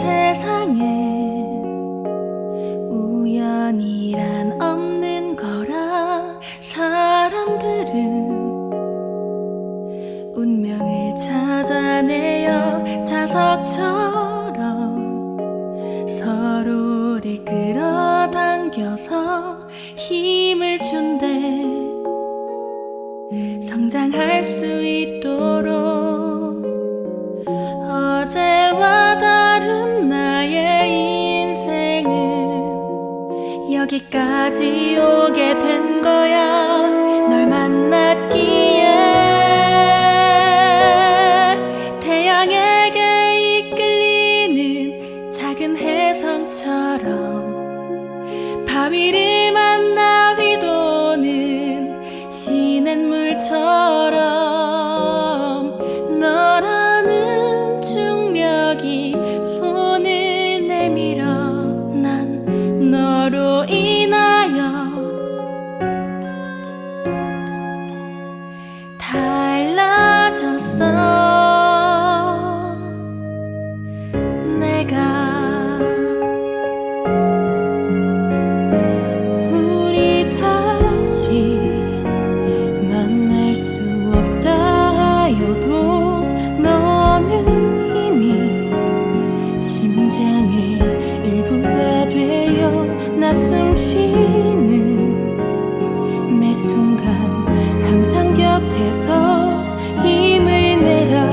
세상에 우연이란 없는 거라 사람들은 운명을 찾아내어 자석처럼 서로를 끌어당겨서 힘을 준대. 성장할 수 있도록 어제 여기까지 오게 된 거야. 널 만났기에 태양에게 이끌리는 작은 혜성처럼 바위를 만나 휘도는 시냇물처럼 숨 쉬는 매 순간 항상 곁에서 힘을 내라.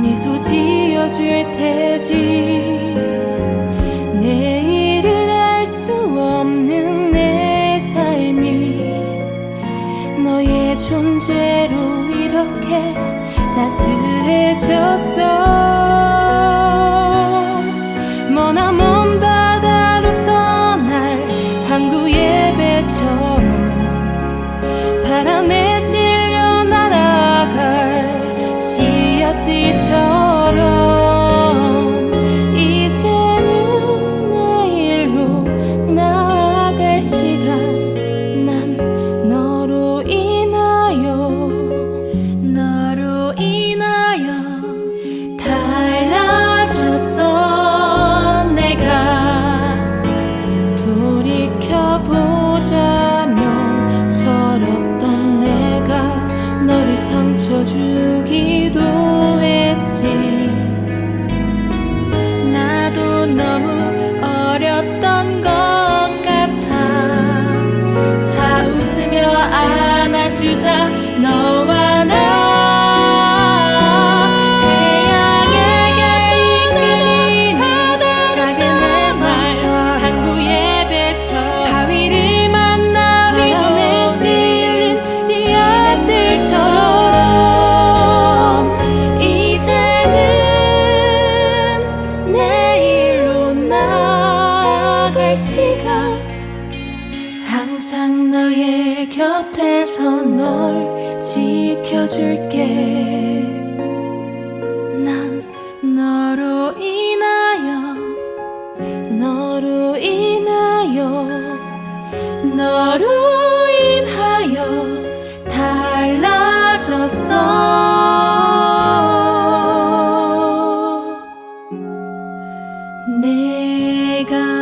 미소 지어줄 테지. 내일을 알 수 없는 내 삶이 너의 존재로 이렇게 따스해졌어. 머나먼 안아 곁에서 널 지켜줄게. 난 너로 인하여 너로 인하여 너로 인하여 달라졌어. 내가